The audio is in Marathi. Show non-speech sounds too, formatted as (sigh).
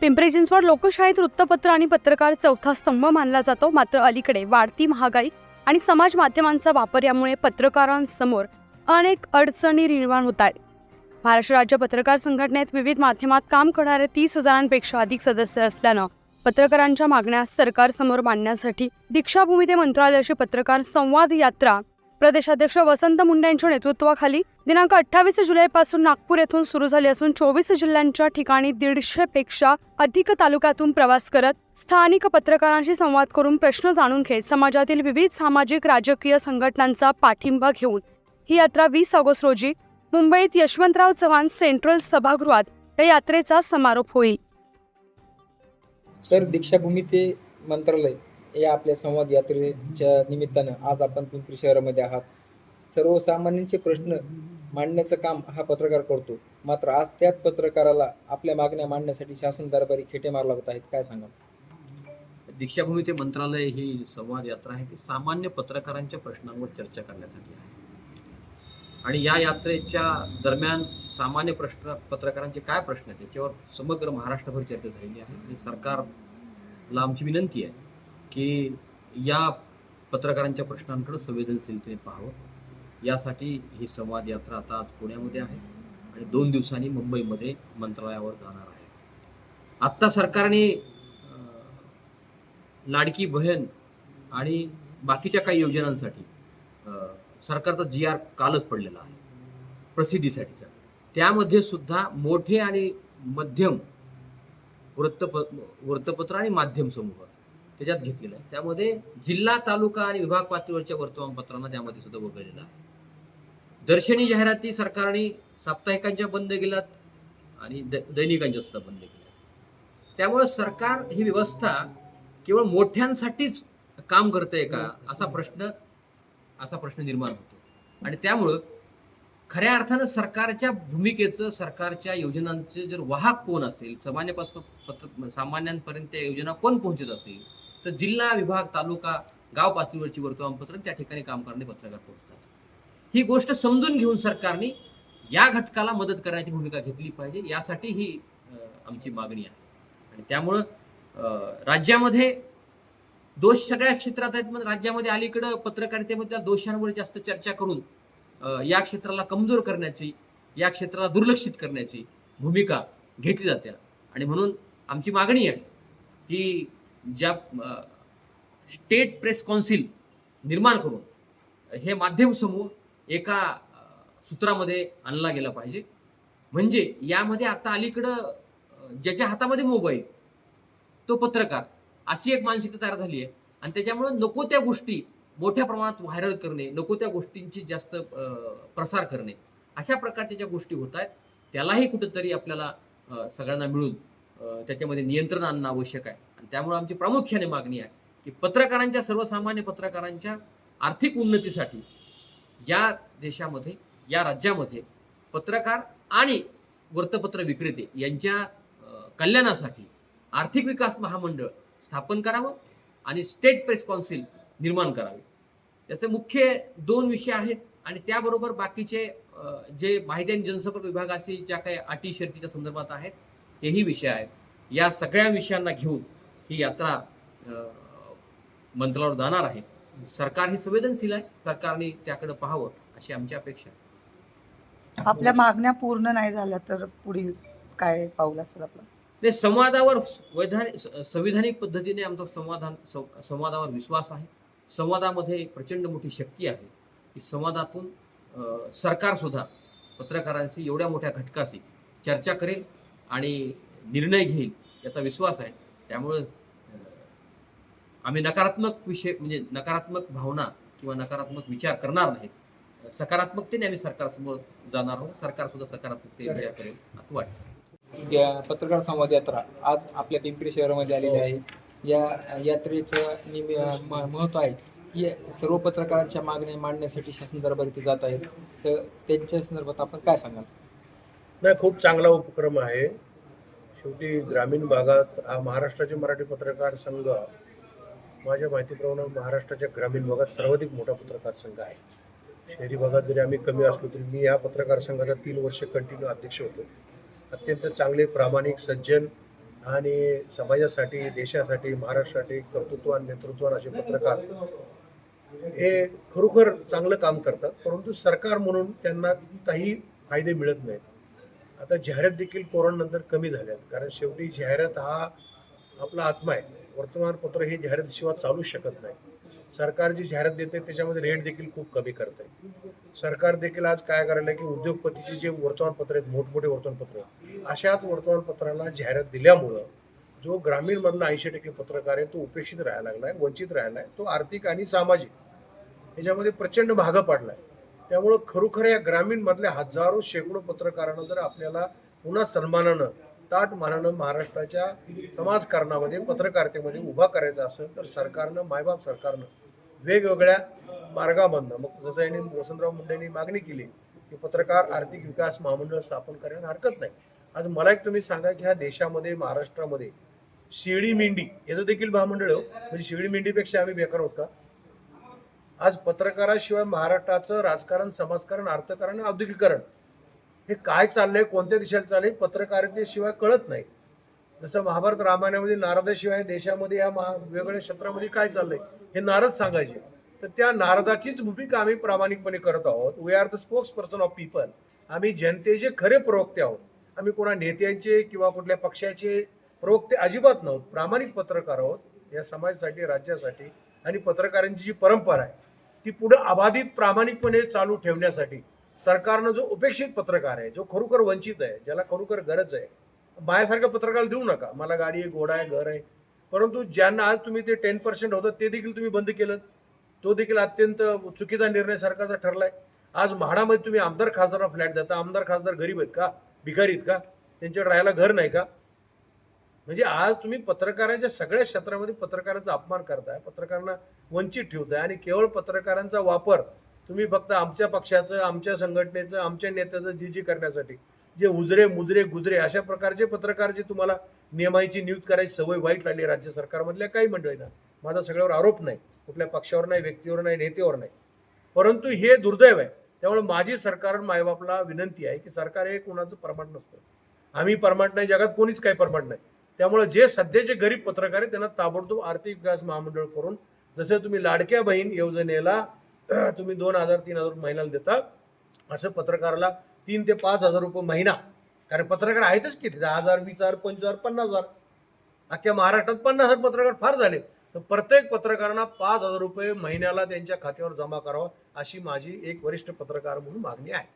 पिंपरी चिंचवड लोकशाहीत वृत्तपत्र आणि पत्रकार चौथा स्तंभ मानला जातो. मात्र अलीकडे वाढती महागाई आणि समाज माध्यमांचा वापर यामुळे पत्रकारांसमोर अनेक अडचणी निर्माण होत आहेत. महाराष्ट्र राज्य पत्रकार संघटनेत विविध माध्यमात काम करणारे तीस हजारांपेक्षा अधिक सदस्य असल्यानं पत्रकारांच्या मागण्या सरकारसमोर मांडण्यासाठी दीक्षाभूमी ते मंत्रालयाची पत्रकार संवाद यात्रा प्रदेशाध्यक्ष वसंत मुंडे यांच्या नेतृत्वाखाली दिनांक अठ्ठावीस जुलैपासून नागपूर येथून सुरू झाली असून चोवीस जिल्ह्यांच्या ठिकाणी दीडशे पेक्षा अधिक तालुक्यातून प्रवास करत स्थानिक पत्रकारांशी संवाद करून प्रश्न जाणून घेत समाजातील विविध सामाजिक राजकीय संघटनांचा पाठिंबा घेऊन ही यात्रा वीस ऑगस्ट रोजी मुंबईत यशवंतराव चव्हाण सेंट्रल सभागृहात या यात्रेचा समारोप होईल. सर दीक्षाभूमी ते मंत्रालय. या आपल्या संवाद यात्रेच्या निमित्तानं आज आपण पिंपरी शहरामध्ये आहात. सर्वसामान्यांचे प्रश्न मांडण्याचं काम हा पत्रकार करतो. मात्र आज त्याच पत्रकाराला आपल्या मागण्या मांडण्यासाठी शासन दरबारी खेटे मार लागत आहेत. काय सांगा दीक्षाभूमी ते मंत्रालय ही संवाद यात्रा आहे ती सामान्य पत्रकारांच्या प्रश्नांवर चर्चा करण्यासाठी आहे. आणि या यात्रेच्या दरम्यान सामान्य प्रश्न पत्रकारांचे काय प्रश्न आहेत त्याच्यावर समग्र महाराष्ट्रभर चर्चा झालेली आहे. आणि सरकारला आमची विनंती आहे की या पत्रकारांच्या प्रश्नांकडे संवेदनशीलतेने पाहावं. यासाठी ही संवाद यात्रा आता आज पुण्यामध्ये आहे आणि दोन दिवसांनी मुंबईमध्ये मंत्रालयावर जाणार आहे. आत्ता सरकारने लाडकी बहीण आणि बाकीच्या काही योजनांसाठी सरकारचा जी आर कालच पडलेला आहे. प्रसिद्धीसाठीचा. त्यामध्ये सुद्धा मोठे आणि मध्यम वृत्तप वृत्तपत्र आणि माध्यम समूह त्याच्यात घेतलेलं आहे त्यामध्ये जिल्हा तालुका आणि विभाग पातळीवरच्या वर्तमानपत्रांना त्यामध्ये सुद्धा वगळलेलं आहे दर्शनी जाहिराती सरकारने साप्ताहिकांच्या बंद केल्यात आणि द दैनिकांच्या सुद्धा बंद केल्यात. त्यामुळे सरकार ही व्यवस्था केवळ मोठ्यांसाठीच काम करते का असा प्रश्न असा प्रश्न निर्माण होतो. आणि त्यामुळं खऱ्या अर्थानं सरकारच्या भूमिकेचं सरकारच्या योजनांचे जर वाहक कोण असेल सामान्यपासून पत्र सामान्यांपर्यंत त्या योजना कोण पोहोचत असेल तर जिल्हा विभाग तालुका गाव पातळीवरची वर्तमानपत्र त्या ठिकाणी काम करणारे पत्रकार पोहोचतात. ही गोष्ट समजून घेऊन सरकारने या घटकाला मदत करण्याची भूमिका घेतली पाहिजे यासाठी ही आमची मागणी आहे. आणि त्यामुळं राज्यामध्ये दोष सगळ्या क्षेत्रात आहेत मग राज्यामध्ये अलीकडं पत्रकारितेमधल्या दोषांवर जास्त चर्चा करून या क्षेत्राला कमजोर करण्याची या क्षेत्राला दुर्लक्षित करण्याची भूमिका घेतली जाते. आणि म्हणून आमची मागणी आहे की ज्या स्टेट प्रेस कौन्सिल निर्माण करून हे माध्यम समूह एका सूत्रामध्ये आणला गेला पाहिजे. म्हणजे यामध्ये आता अलीकडं ज्याच्या हातामध्ये मोबाईल तो पत्रकार अशी एक मानसिकता तयार झाली आहे. आणि त्याच्यामुळे नको त्या गोष्टी मोठ्या प्रमाणात व्हायरल करणे नको त्या गोष्टींची जास्त प्रसार करणे अशा प्रकारच्या ज्या गोष्टी होत आहेत त्यालाही कुठंतरी आपल्याला सगळ्यांना मिळून त्याच्यामध्ये नियंत्रण आणणं आवश्यक आहे. आणि त्यामुळे आमची प्रामुख्याने मागणी आहे की पत्रकारांच्या सर्वसामान्य पत्रकारांच्या आर्थिक उन्नतीसाठी या देशामध्ये या राज्यामध्ये पत्रकार आणि वृत्तपत्र विक्रेते यांच्या कल्याणासाठी आर्थिक विकास महामंडळ स्थापन करावं आणि स्टेट प्रेस कौन्सिल निर्माण करावे. याचे मुख्य दोन विषय आहेत आणि त्याबरोबर बाकीचे जे माहिती आणि जनसंपर्क विभागाशी ज्या काही अटी शर्तीच्या संदर्भात आहेत तेही विषय आहेत. या सगळ्या विषयांना घेऊन ही यात्रा अ, मंत्रालयावर जाणार आहे. सरकार हे संवेदनशील आहे. सरकारने त्याकडे पाहावं अशी आमची अपेक्षा आहे. आपल्या मागण्या पूर्ण नाही झाल्या तर पुढील काय पाऊल असेल आपलं? नाही संवादावर वैधानिक संविधानिक पद्धतीने आमचा संवादान सं- संवादावर विश्वास आहे. संवादामध्ये प्रचंड मोठी शक्ती आहे. की संवादातून सरकारसुद्धा पत्रकारांशी एवढ्या मोठ्या घटकाशी चर्चा करेल आणि निर्णय घेईल याचा विश्वास आहे. त्यामुळं आम्ही नकारात्मक विषय म्हणजे नकारात्मक भावना किंवा नकारात्मक विचार करणार नाहीत. सकारात्मकतेने आम्ही सरकारसमोर जाणार आहोत. सरकारसुद्धा सकारात्मकतेने विचार करेल असं वाटतं. या पत्रकार संवाद यात्रा आज आपल्या पिंपरी शहरामध्ये आलेली आहे. या यात्रेचं निम म- महत्त्व आहे की सर्व पत्रकारांच्या मागण्या मांडण्यासाठी शासन दरबारी ते जात आहेत. तर त्यांच्या संदर्भात आपण काय सांगाल? नाही खूप चांगला उपक्रम आहे. शेवटी ग्रामीण भागात हा महाराष्ट्राचे मराठी पत्रकार संघ माझ्या माहितीप्रमाणे महाराष्ट्राच्या ग्रामीण भागात सर्वाधिक मोठा पत्रकार संघ आहे. शहरी भागात जरी आम्ही कमी असलो तरी मी या पत्रकार संघाचा तीन वर्ष कंटिन्यू अध्यक्ष होतो. अत्यंत चांगले प्रामाणिक सज्जन आणि समाजासाठी देशासाठी महाराष्ट्रासाठी कर्तृत्वान नेतृत्वान असे पत्रकार हे खरोखर चांगलं काम करतात. परंतु सरकार म्हणून त्यांना काही फायदे मिळत नाहीत. आता जाहिरात देखील कोरोनानंतर कमी झाल्यात. कारण शेवटी जाहिरात हा आपला आत्मा आहे. वर्तमानपत्र हे जाहिरातीशिवाय चालू शकत नाही. सरकार जी जाहिरात देते त्याच्यामध्ये रेट देखील खूप कमी करत. आहे सरकार देखील आज काय करायला की उद्योगपतीचे जे वर्तमानपत्र आहेत मोठमोठे वर्तमानपत्र अशाच वर्तमानपत्राला जाहिरात दिल्यामुळं जो ग्रामीणमधला ऐंशी टक्के पत्रकार आहे तो उपेक्षित राहायला लागलाय वंचित राहिला आहे तो आर्थिक आणि सामाजिक याच्यामध्ये प्रचंड भागं आहे त्यामुळं खरोखर या ग्रामीणमधल्या हजारो शेकडो पत्रकारांना जर आपल्याला पुन्हा सन्मानानं ताट मानानं महाराष्ट्राच्या समाजकारणामध्ये पत्रकारितेमध्ये उभा करायचा असेल तर सरकारनं मायबाप सरकारनं वेगवेगळ्या मार्गामधनं मग जसं यांनी वसंतराव मुंडेंनी मागणी केली की पत्रकार आर्थिक विकास महामंडळ स्थापन करायला हरकत नाही. आज मला एक तुम्ही सांगा की ह्या देशामध्ये महाराष्ट्रामध्ये शेळी मेंढी याचं देखील महामंडळ हो. म्हणजे शेळी मेंढीपेक्षा आम्ही बेकार होत का? आज पत्रकाराशिवाय महाराष्ट्राचं राजकारण समाजकारण अर्थकारण औद्योगिकीकरण औद्योगिकरण हे काय चाललंय कोणत्या दिशेला चाललंय पत्रकारितेशिवाय कळत नाही. जसं महाभारत रामायणामध्ये नारदाशिवाय देशामध्ये या महा वेगवेगळ्या क्षेत्रामध्ये काय चाललंय हे नारद सांगायचे. तर त्या नारदाचीच भूमिका आम्ही प्रामाणिकपणे करत आहोत. We are the spokesperson of people आम्ही जनतेचे खरे प्रवक्ते आहोत. आम्ही कोणा नेत्यांचे किंवा कुठल्या पक्षाचे प्रवक्ते अजिबात नव्हत. प्रामाणिक पत्रकार आहोत. या समाजासाठी राज्यासाठी आणि पत्रकारांची जी परंपरा आहे ती पुढे अबाधित प्रामाणिकपणे चालू ठेवण्यासाठी सरकारनं जो उपेक्षित पत्रकार आहे जो खरोखर वंचित आहे ज्याला खरोखर गरज आहे माझ्यासारख्या पत्रकाराला देऊ नका. मला गाडी आहे घोडा आहे घर आहे. परंतु ज्यांना आज तुम्ही ते टेन पर्सेंट होतं ते देखील तुम्ही बंद केलं. तो देखील अत्यंत चुकीचा निर्णय सरकारचा ठरलाय. आज म्हाडामध्ये तुम्ही आमदार खासदारांना फ्लॅट देता. आमदार खासदार गरीब आहेत का? भिकारी आहेत का? त्यांच्याकडे राहायला घर नाही का? म्हणजे आज तुम्ही पत्रकारांच्या सगळ्या क्षेत्रामध्ये पत्रकारांचा अपमान करताय पत्रकारांना वंचित ठेवताय आणि केवळ पत्रकारांचा वापर तुम्ही फक्त आमच्या पक्षाचं आमच्या संघटनेचं आमच्या नेत्याचं जी जी करण्यासाठी जे उजरे मुजरे गुजरे अशा प्रकारचे पत्रकार जे तुम्हाला नियमाची नियुक्त करायची सवय वाईट लागली राज्य सरकारमधल्या काही मंडळींना. माझा सगळ्यावर आरोप नाही. कुठल्या पक्षावर नाही व्यक्तीवर नाही नेतेवर नाही. परंतु हे दुर्दैव आहे. त्यामुळे माझी सरकार मायबापला विनंती आहे की सरकार हे कोणाचं परमाट नसतं. आम्ही परमाट नाही जगात कोणीच काही परमाट नाही. त्यामुळे जे सध्याचे गरीब पत्रकार आहेत त्यांना ताबडतोब आर्थिक विकास महामंडळ करून जसे तुम्ही लाडक्या बहीण योजनेला (clears throat) तुम्ही दोन हजार तीन हजार महिन्याला देता. असं पत्रकाराला तीन ते पाच हजार रुपये महिना. कारण पत्रकार आहेतच किती दहा हजार वीस हजार पंचवीस हजार पन्नास हजार. अख्ख्या महाराष्ट्रात पन्नास हजार पत्रकार फार झाले. तर प्रत्येक पत्रकारांना पाच हजार रुपये महिन्याला त्यांच्या खात्यावर जमा करावा अशी माझी एक वरिष्ठ पत्रकार म्हणून मागणी आहे.